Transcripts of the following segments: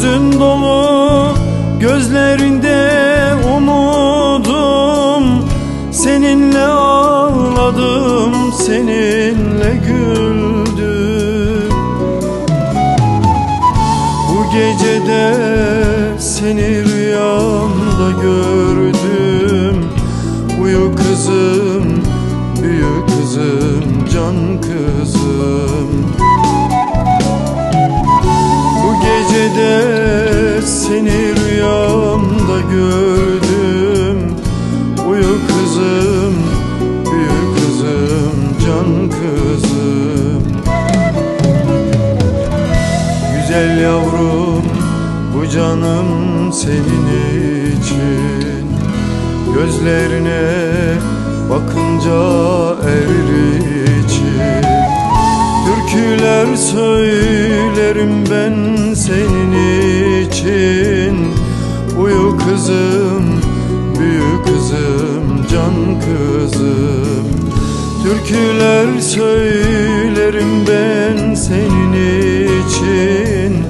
Hüzün dolu gözlerinde umudum. Seninle ağladım, seninle güldüm. Bu gecede seni rüyamda gördüm seni rüyamda gördüm. Uyu kızım, büyük kızım, can kızım. Güzel yavrum bu canım senin için. Gözlerine bakınca erir içim Türküler söylerim ben senin için kızım, büyük kızım, can kızım. Türküler söylerim ben senin için.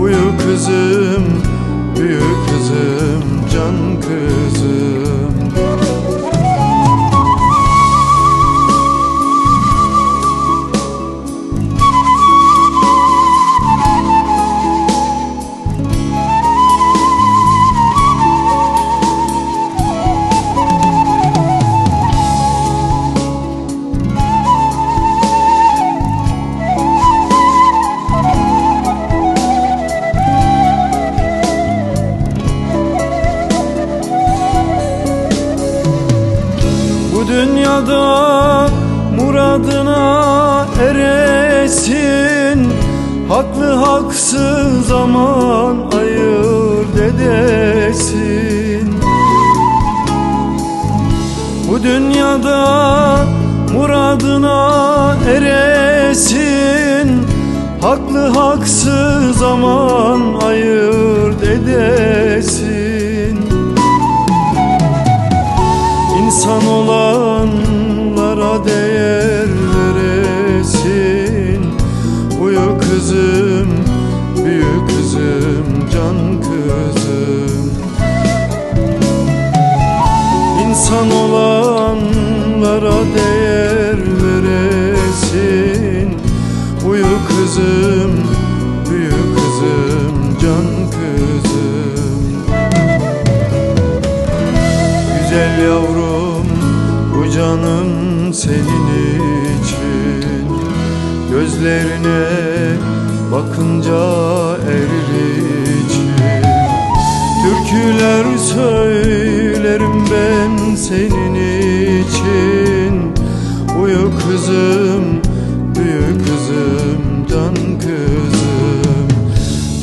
Uyu kızım, dünyada muradına eresin. Haklı haksız zaman ayırt edesin Bu dünyada muradına eresin. Haklı haksız zaman ayırt edesin İnsan olanlara Güzel yavrum bu canım senin için. Gözlerine bakınca erir içim Türküler söylerim ben senin için. Uyu kızım, büyük kızım, can kızım.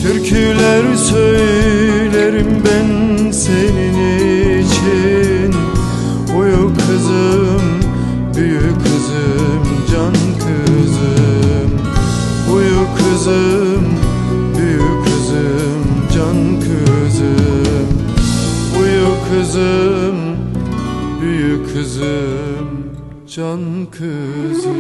Türküler söylerim ben senin kızım, büyük kızım, can kızım